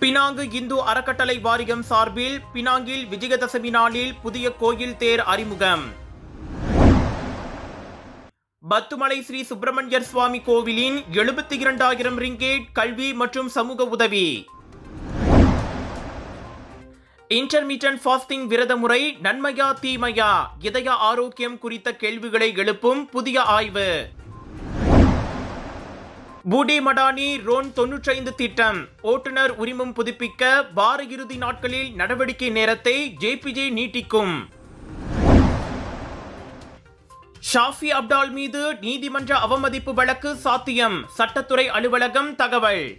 Penang Hindu அறக்கட்டளை வாரியம் சார்பில் பினாங்கில் விஜயதசமி நாளில் புதிய கோயில் தேர் அறிமுகம். பத்துமலை ஸ்ரீ சுப்பிரமணியர் சுவாமி கோவிலின் எழுபத்தி இரண்டாயிரம் ரிங்கேட் கல்வி மற்றும் சமூக உதவி. இன்டர்மீடியன்ட் ஃபாஸ்டிங் விரத முறை நன்மையா தீமையா இதய ஆரோக்கியம் குறித்த கேள்விகளை எழுப்பும் புதிய ஆய்வு. பூடி மடானி ரோன் தொன்னூற்றைந்து திட்டம். ஓட்டுநர் உரிமம் புதுப்பிக்க வார இறுதி நாட்களில் நடவடிக்கை நேரத்தை ஜேபிஜே நீட்டிக்கும். ஷாஃபி அப்டால் மீது நீதிமன்ற அவமதிப்பு வழக்கு சாத்தியம். சட்டத்துறை அலுவலகம் தகவல்.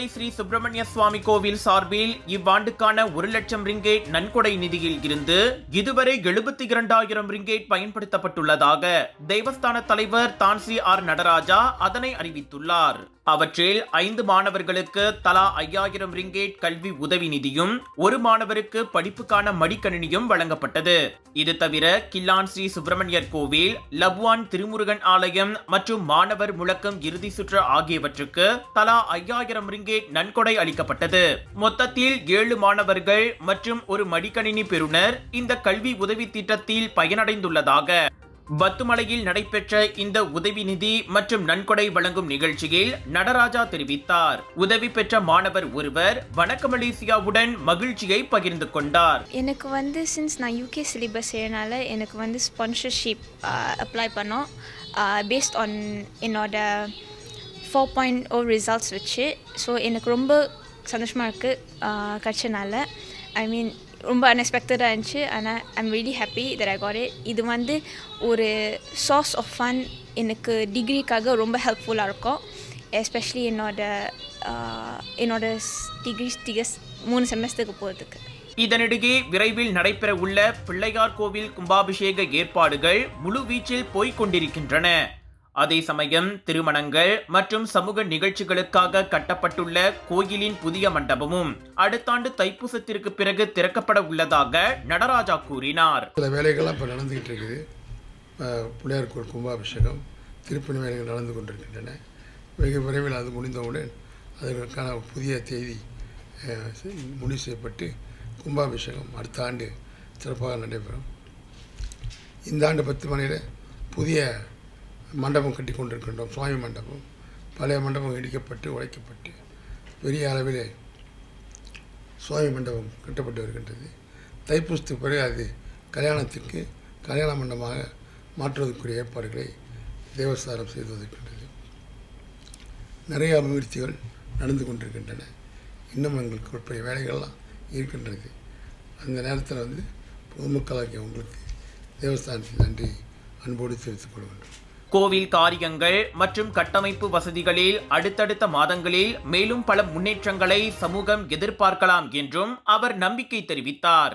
பத்துமலை ஸ்ரீ சுப்பிரமணிய சுவாமி கோவில் சார்பில் இவ்வாண்டுக்கான ஒரு லட்சம் ரிங்கேட் நன்கொடை நிதியில் இருந்து இதுவரை எழுபத்தி இரண்டாயிரம் ரிங்கேட் பயன்படுத்தப்பட்டுள்ளதாக தேவஸ்தான தலைவர் தான்சி ஆர் நடராஜா அதனை அறிவித்துள்ளார். அவற்றில் ஐந்து மாணவர்களுக்கு தலா ஐயாயிரம் ரிங்கேட் கல்வி உதவி நிதியும் ஒரு மாணவருக்கு படிப்புக்கான மடிக்கணினியும் வழங்கப்பட்டது. இது தவிர கில்லான் ஸ்ரீ சுப்பிரமணியர் கோவில் லப்வான் திருமுருகன் ஆலயம் மற்றும் மாணவர் முழக்கம் இறுதி சுற்று ஆகியவற்றுக்கு தலா ஐயாயிரம் ரிங்கேட் நன்கொடை அளிக்கப்பட்டது. மொத்தத்தில் ஏழு மாணவர்கள் மற்றும் ஒரு மடிக்கணினி பெறுநர் இந்த கல்வி உதவி திட்டத்தில் பயனடைந்துள்ளதாக பத்துமலையில் நடைபெற்ற இந்த உதவி நிதி மற்றும் நன்கொடை வழங்கும் நிகழ்ச்சியில் நடராஜா தெரிவித்தார். உதவி பெற்ற மாணவர் ஒருவர் வணக்க மலேசியாவுடன் மகிழ்ச்சியை பகிர்ந்து கொண்டார். எனக்கு வந்து சின்ஸ் நான் யூகே சிலிபஸ் செய்யறனால எனக்கு வந்து ஸ்பான்சர்ஷிப் அப்ளை பண்ணோம். பேஸ்ட் ஆன் என்னோட ஃபோர் பாயிண்ட் ஓ ரிசல்ட்ஸ் வச்சு. ஸோ எனக்கு ரொம்ப சந்தோஷமாக இருக்குது கிடச்சனால ஐ மீன் ரொம்ப அன்எக்ஸ்பெக்டடாக இருந்துச்சு. ஆனால் I'm really happy that I got it இது வந்து ஒரு சோர்ஸ் ஆஃப் ஃபன் எனக்கு டிகிரிக்காக ரொம்ப ஹெல்ப்ஃபுல்லாக இருக்கும். எஸ்பெஷலி என்னோட என்னோட டிகிரி டிகஸ் மூணு செமஸ்டருக்கு போகிறதுக்கு இதனிடையே விரைவில் நடைபெற உள்ள பிள்ளையார் கோவில் கும்பாபிஷேக ஏற்பாடுகள் முழுவீச்சில் போய்க் கொண்டிருக்கின்றன. அதே சமயம் திருமணங்கள் மற்றும் சமூக நிகழ்ச்சிகளுக்காக கட்டப்பட்டுள்ள கோயிலின் புதிய மண்டபமும் அடுத்த ஆண்டு தைப்பூசத்திற்கு பிறகு திறக்கப்பட உள்ளதாக நடராஜா கூறினார். சில வேலைகள்லாம் இப்போ நடந்துகிட்டு இருக்குது. பிள்ளையார் கோயில் கும்பாபிஷேகம் திருப்பணி வேலைகள் நடந்து கொண்டிருக்கின்றன. வெகு விரைவில் அது முடிந்தவுடன் அதற்கான புதிய தேதி முடிவு செய்யப்பட்டு கும்பாபிஷேகம் அடுத்த ஆண்டு சிறப்பாக நடைபெறும். இந்த ஆண்டு பத்து மணியில் புதிய மண்டபம் கட்டி கொண்டிருக்கின்றோம் சுவாமி மண்டபம். பழைய மண்டபம் இடிக்கப்பட்டு உடைக்கப்பட்டு பெரிய அளவிலே சுவாமி மண்டபம் கட்டப்பட்டு வருகின்றது. தைப்பூசத்துக்கு பிறகு அது கல்யாணத்துக்கு கல்யாண மண்டபமாக மாற்றுவதற்குரிய ஏற்பாடுகளை தேவஸ்தானம் செய்து வருகின்றது நிறைய முயற்சிகள் நடந்து கொண்டிருக்கின்றன. இன்னும் எங்களுக்கு உட்பட வேலைகள்லாம் இருக்கின்றது. அந்த நேரத்தில் வந்து பொதுமக்களாகிய உங்களுக்கு தேவஸ்தானத்தில் நன்றி அன்போடு தெரிவித்துக் கொள்ள வேண்டும் கோவில் காரியங்கள் மற்றும் கட்டமைப்பு வசதிகளில் அடுத்தடுத்த மாதங்களில் மேலும் பல முன்னேற்றங்களை சமூகம் எதிர்பார்க்கலாம் என்றும் அவர் நம்பிக்கை தெரிவித்தார்.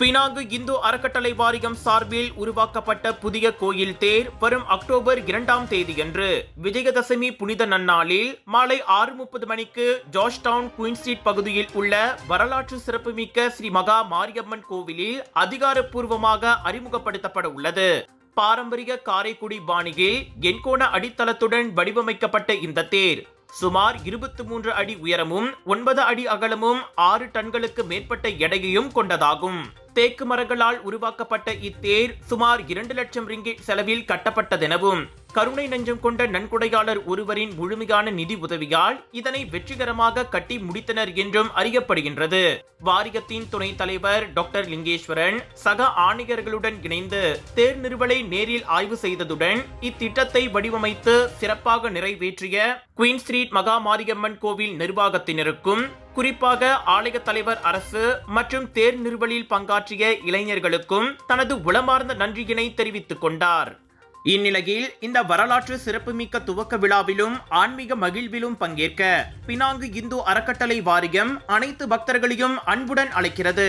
பினாங்கு இந்து அறக்கட்டளை வாரியம் சார்பில் உருவாக்கப்பட்ட புதிய கோயில் தேர் வரும் அக்டோபர் இரண்டாம் தேதியன்று. விஜயதசமி புனித நன்னாளில் மாலை ஆறு முப்பது மணிக்கு ஜார்ஜ் டவுன் குயின் ஸ்ட்ரீட் பகுதியில் உள்ள வரலாற்று சிறப்புமிக்க ஸ்ரீ மகா மாரியம்மன் கோவிலில் அதிகாரப்பூர்வமாக அறிமுகப்படுத்தப்பட உள்ளது. பாரம்பரிய காரைக்குடி பாணியில் எண்கோண அடித்தளத்துடன் வடிவமைக்கப்பட்ட இந்த தேர் சுமார் இருபத்தி மூன்று அடி உயரமும் ஒன்பது அடி அகலமும் ஆறு டன்களுக்கு மேற்பட்ட எடையையும் கொண்டதாகும். தேக்கு மரங்களால் உருவாக்கப்பட்ட இத்தேர் சுமார் இரண்டு லட்சம் ரிங்கிட் செலவில் கட்டப்பட்டதெனவும் கருணை நெஞ்சம் கொண்ட நன்கொடையாளர் ஒருவரின் முழுமையான நிதி உதவியால் இதனை வெற்றிகரமாக கட்டி முடித்தனர் என்றும் அறியப்படுகின்றது. வாரியத்தின் துணைத் தலைவர் டாக்டர் லிங்கேஸ்வரன் சக ஆணையர்களுடன் இணைந்து தேர் நிறுவலை நேரில் ஆய்வு செய்ததுடன் இத்திட்டத்தை வடிவமைத்து சிறப்பாக நிறைவேற்றிய குயின் ஸ்ட்ரீட் மகா மாரியம்மன் கோவில் நிர்வாகத்தினருக்கும் குறிப்பாக ஆலய தலைவர் அரசு மற்றும் தேர் நிறுவலில் பங்காற்றிய இளைஞர்களுக்கும் தனது உளமார்ந்த நன்றியினை தெரிவித்துக் கொண்டார். இந்நிலையில் இந்த வரலாற்று சிறப்புமிக்க துவக்க விழாவிலும் ஆன்மீக மகிழ்விலும் பங்கேற்க பினாங்கு இந்து அறக்கட்டளை வாரியம் அனைத்து பக்தர்களையும் அன்புடன் அழைக்கிறது.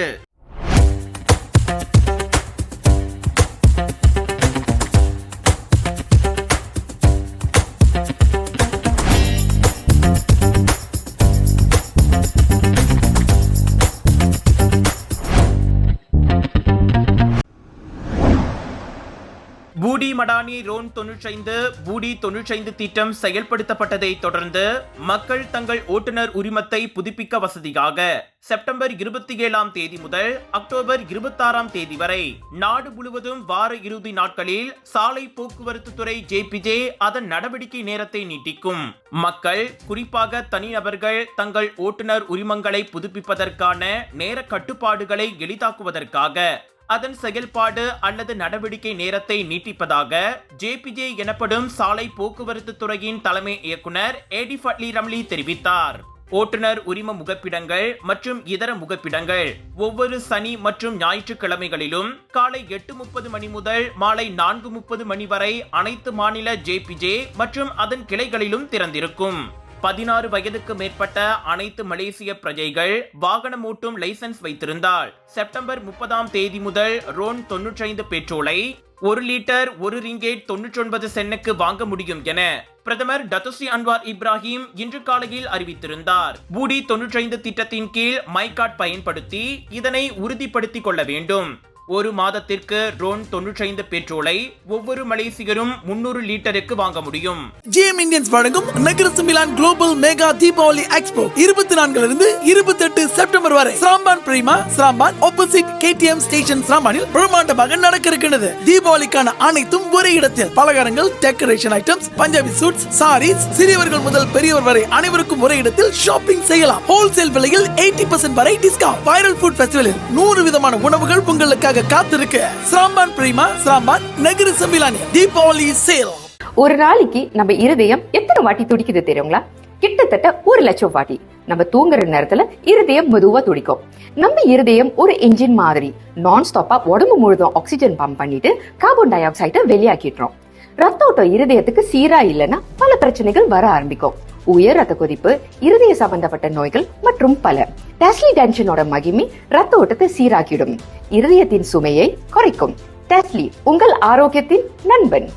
மடானி ரோன் தொன்னூற்றைந்து பூடி தொன்னூற்றைந்து திட்டம் செயல்படுத்தப்பட்டதை தொடர்ந்து மக்கள் தங்கள் ஓட்டுநர் உரிமத்தை புதுப்பிக்க வசதியாக செப்டம்பர் இருபத்தி ஏழாம் தேதி முதல் அக்டோபர் இருபத்தாறாம் தேதி வரை நாடு முழுவதும் வார இறுதி நாட்களில் சாலை போக்குவரத்து துறை ஜேபிஜே அதன் நடவடிக்கை நேரத்தை நீட்டிக்கும். மக்கள் குறிப்பாக தனிநபர்கள் தங்கள் ஓட்டுநர் உரிமங்களை புதுப்பிப்பதற்கான நேர கட்டுப்பாடுகளை எளிதாக்குவதற்காக அதன் செயல்பாடு அல்லது நடவடிக்கை நேரத்தை நீட்டிப்பதாக ஜேபிஜே எனப்படும் சாலை போக்குவரத்து துறையின் தலைமை இயக்குனர் ஏடி ஃபட்லி ரம்லி தெரிவித்தார். ஓட்டுநர் உரிம முகப்பிடங்கள் மற்றும் இதர முகப்பிடங்கள் ஒவ்வொரு சனி மற்றும் ஞாயிற்றுக்கிழமைகளிலும் காலை எட்டு முப்பது மணி முதல் மாலை நான்கு முப்பது மணி வரை அனைத்து மாநில ஜேபிஜே மற்றும் அதன் கிளைகளிலும் திறந்திருக்கும். பதினாறு வயதுக்கு மேற்பட்ட அனைத்து மலேசிய பிரஜைகள் வாகனம் ஓட்டும் லைசென்ஸ் வைத்திருந்தால் செப்டம்பர் முப்பதாம் தேதி முதல் ரோன் தொன்னூற்றைந்து பெட்ரோலை ஒரு லிட்டர் ஒரு ரிங்கேட் தொன்னூற்றி ஒன்பது சென்னுக்கு வாங்க முடியும் என பிரதமர் டத்துஸ்ரீ அன்வார் இப்ராஹிம் இன்று காலையில் அறிவித்திருந்தார். பூடி தொன்னூற்றைந்து திட்டத்தின் கீழ் மைகாட் பயன்படுத்தி இதனை உறுதிப்படுத்திக் கொள்ள வேண்டும். ஒரு மாதத்திற்கு ரோன் தொன்னூற்றைந்து பெட்ரோலை ஒவ்வொரு மலேசியரும் முன்னூறு லிட்டருக்கு வாங்க முடியும். ஜிஎம் இந்தியன்ஸ் வழங்கும் நகரசு Milan global mega Deepavali expo இருபத்தி நான்குல இருந்து இருபத்தி எட்டு செப்டம்பர் வரை. சாம்பான் பிரிமா சாம்பான் ஆப்போசிட் கேடிஎம் ஸ்டேஷன் சாம்பானில் பிரம்மாண்டமாக நடக்க இருக்கிறது தீபாவளிக்கான அனைத்தும் ஒரே இடத்தில். பலகாரங்கள் decoration items Punjabi suits sarees சிறியவர்கள் முதல் பெரியவர் வரை அனைவருக்கும் ஒரே இடத்தில் ஷாப்பிங் செய்யலாம். ஹோல்சேல் விலையில் எயிட்டி பர்சன்ட் வரை டிஸ்கவுண்ட் வைரல் ஃபுட் ஃபெஸ்டிவலில் நூறு விதமான உணவுகள் உங்களுக்காக காத்திருக்கு சாம்பான் பிரிமா சாம்பான் நகர சம்பிலானி தீபாவளி சேல் ஒரு நாளைக்கு நம்ம இருதயம் எத்தனை வாட்டி துடிக்குது தெரியுங்களா? கிட்டத்தட்ட ஒரு லட்சம் வாட்டி. நம்ம தூங்குற நேரத்துல இருதயம் மெதுவா துடிக்கும். நம்ம இருதயம் ஒரு என்ஜின் மாதிரி நான் ஸ்டாப்பா உடம்பு முழுதும் ஆக்சிஜன் பம்ப் பண்ணிட்டு கார்பன் டை ஆக்சைடை வெளியாக்கிடுறோம். ரத்த ஓட்டம் இருதயத்துக்கு சீரா இல்லைன்னா பல பிரச்சனைகள் வர ஆரம்பிக்கும். உயர் ரத்த கொதிப்பு இருதய சம்பந்தப்பட்ட நோய்கள் மற்றும் பல. டெஸ்லி டென்ஷனோட மகிமை ரத்த ஓட்டத்தை சீராக்கிடும். இருதயத்தின் சுமையை குறைக்கும். டெஸ்லி உங்கள் ஆரோக்கியத்தின் நண்பன்.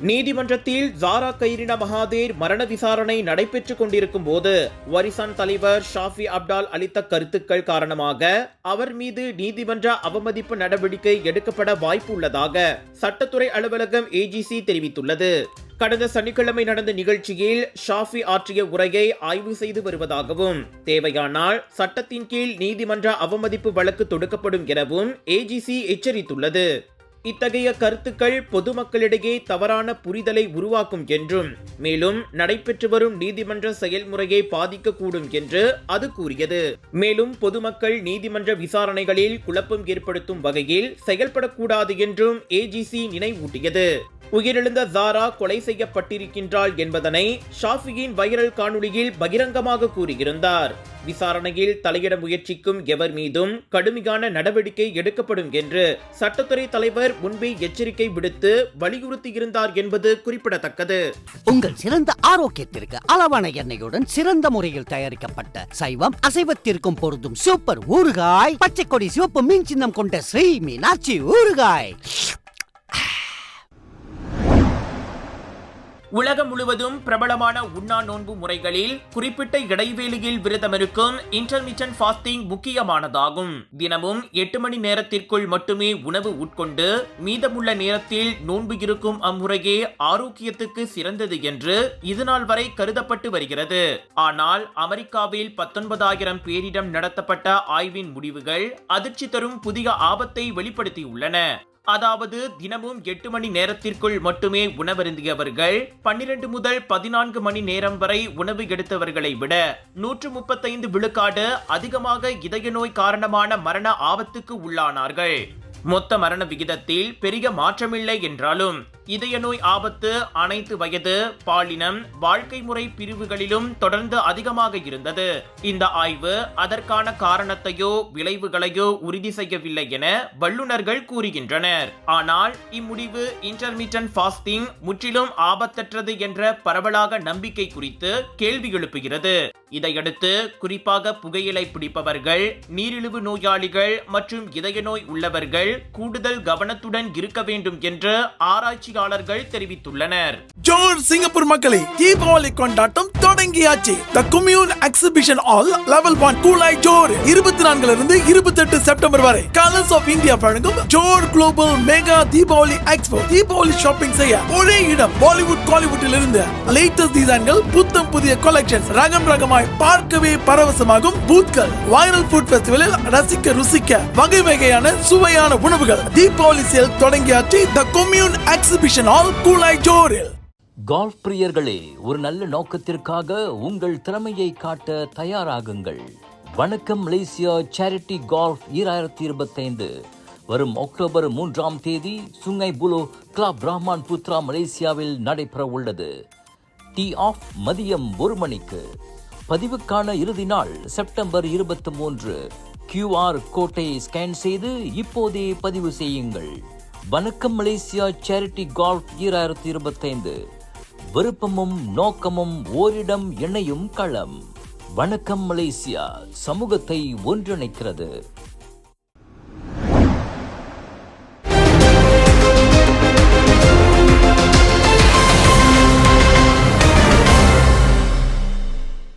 நீதிமன்றத்தில் ஜாரா கைரின மகாதேர் மரண விசாரணை நடைபெற்றுக் கொண்டிருக்கும் போது வரிசான் தலைவர் ஷாஃபி அப்டால் அளித்த கருத்துக்கள் காரணமாக அவர் மீது நீதிமன்ற அவமதிப்பு நடவடிக்கை எடுக்கப்பட வாய்ப்பு உள்ளதாக சட்டத்துறை அலுவலகம் ஏஜிசி தெரிவித்துள்ளது. கடந்த சனிக்கிழமை நடந்த நிகழ்ச்சியில் ஷாஃபி ஆற்றிய உரையை ஆய்வு செய்து வருவதாகவும் தேவையானால் சட்டத்தின் கீழ் நீதிமன்ற அவமதிப்பு வழக்கு தொடுக்கப்படும் எனவும் ஏஜிசி எச்சரித்துள்ளது. இத்தகைய கருத்துக்கள் பொதுமக்களிடையே தவறான புரிதலை உருவாக்கும் என்றும் மேலும் நடைபெற்று வரும் நீதிமன்ற செயல்முறையை பாதிக்கக்கூடும் என்று அது கூறியது. மேலும் பொதுமக்கள் நீதிமன்ற விசாரணைகளில் குழப்பம் ஏற்படுத்தும் வகையில் செயல்படக்கூடாது என்றும் ஏஜிசி நினைவூட்டியது. உயிரிழந்த ஜாரா கொலை செய்யப்பட்டிருக்கின்றாள் என்பதனை ஷாஃபியின் வைரல் காணொளியில் பகிரங்கமாக கூறியிருந்தார். விசாரணையில் தலையிட முயற்சிக்கும் எவர் மீதும் கடுமையான நடவடிக்கை எடுக்கப்படும் என்று சட்டத்துறை தலைவர் முன்பே எச்சரிக்கை விடுத்து வலியுறுத்தியிருந்தார் என்பது குறிப்பிடத்தக்கது. உங்கள் சிறந்த ஆரோக்கியத்திற்கு அளவான எண்ணெயுடன் சிறந்த முறையில் தயாரிக்கப்பட்ட சைவம் அசைவத்திற்கும் பொருந்தும் சூப்பர் ஊறுகாய் பச்சை கொடி சிவப்பு மீன் சின்னம் கொண்ட ஸ்ரீ மீனாட்சி ஊறுகாய். உலகம் முழுவதும் பிரபலமான உண்ணா நோன்பு முறைகளில் குறிப்பிட்ட இடைவேளையில் விரதமிருக்கும் இன்டர்மிட்டன்ட் ஃபாஸ்டிங் முக்கியமானதாகும். தினமும் எட்டு மணி நேரத்திற்குள் மட்டுமே உணவு உட்கொண்டு மீதமுள்ள நேரத்தில் நோன்பு இருக்கும் அம்முறையே ஆரோக்கியத்துக்கு சிறந்தது என்று இதுநாள் வரை கருதப்பட்டு வருகிறது. ஆனால் அமெரிக்காவில் பத்தொன்பதாயிரம் பேரிடம் நடத்தப்பட்ட ஆய்வின் முடிவுகள் அதிர்ச்சி தரும் புதிய ஆபத்தை வெளிப்படுத்தியுள்ளன. அதாவது தினமும் எட்டு மணி நேரத்திற்குள் மட்டுமே உணவருந்தியவர்கள் பன்னிரண்டு முதல் பதினான்கு மணி நேரம் வரை உணவு எடுத்தவர்களை விட நூற்று முப்பத்தைந்து விழுக்காடு அதிகமாக இதய நோய் காரணமான மரண ஆபத்துக்கு உள்ளானார்கள். மொத்த மரண விகிதத்தில் பெரிய மாற்றமில்லை என்றாலும் இதய நோய் ஆபத்து அனைத்து வயது பாலினம் வாழ்க்கை முறை பிரிவுகளிலும் தொடர்ந்து அதிகமாக இருந்தது. இந்த ஆய்வு அதற்கான காரணத்தையோ விளைவுகளையோ உறுதி செய்யவில்லை என வல்லுநர்கள் கூறுகின்றனர். ஆனால் இம்முடிவு இன்டர்மீடியன்ட் ஃபாஸ்டிங் முற்றிலும் ஆபத்தற்றது என்ற பரவலாக நம்பிக்கை குறித்து கேள்வி எழுப்புகிறது. இதையடுத்து குறிப்பாக புகையிலை பிடிப்பவர்கள் நீரிழிவு நோயாளிகள் மற்றும் இதய நோய் உள்ளவர்கள் கூடுதல் கவனத்துடன் இருக்க வேண்டும் என்று ஆராய்ச்சியாளர்கள் தெரிவித்துள்ளனர். ஜோர் சிங்கப்பூர் மக்களே தீபாவளி கொண்டாட்டம் தொடங்கியாச்சு. The commune exhibition hall level one Kulai Johor இருபத்தி நான்குல இருந்து இருபத்தி எட்டு செப்டம்பர் வரை கலர்ஸ் ஆஃப் இந்தியா வழங்கும் Johor global mega Deepavali expo Deepavali shopping செய்ய ஒரே இடம் பாலிவுட் காலிவுட்டில் இருந்து லேட்டஸ்ட் டிசைன்கள் புத்தம் புதிய கலெக்ஷன் ரகம் ரகமாய் பார்க்கவே பரவசமாகும் பூத்கள் வைரல் ஃபுட் ஃபெஸ்டிவலில் ரசிக்க ருசிக்க வகை வகையான சுவையான உணவுகள். தீபாவளி சேல் தொடங்கியாச்சு. The commune exhibition hall Kulai ஜோரில் golf பிரியர்களே ஒரு நல்ல நோக்கத்திற்காக உங்கள் திறமையை காட்ட தயாராகுங்கள். வணக்கம் மலேசியா சேரிட்டி கால்ஃப் ஈராயிரத்தி இருபத்தைந்து. வரும் அக்டோபர் மூன்றாம் தேதி Sungai Buloh club Rahman Putra மலேசியாவில் நடைபெற உள்ளது. டீ ஆஃப் மதியம் ஒரு மணிக்கு. பதிவுக்கான இறுதி நாள் செப்டம்பர் இருபத்தி மூன்று. கியூஆர் கோட்டை ஸ்கேன் செய்து இப்போதே பதிவு செய்யுங்கள். வணக்கம் மலேசியா சேரிட்டி கால்ஃப் ஈராயிரத்தி இருபத்தைந்து. விருப்பமும் நோக்கமும் ஓரிடம் இணையும் களம். வணக்கம் மலேசியா சமூகத்தை ஒன்றிணைக்கிறது.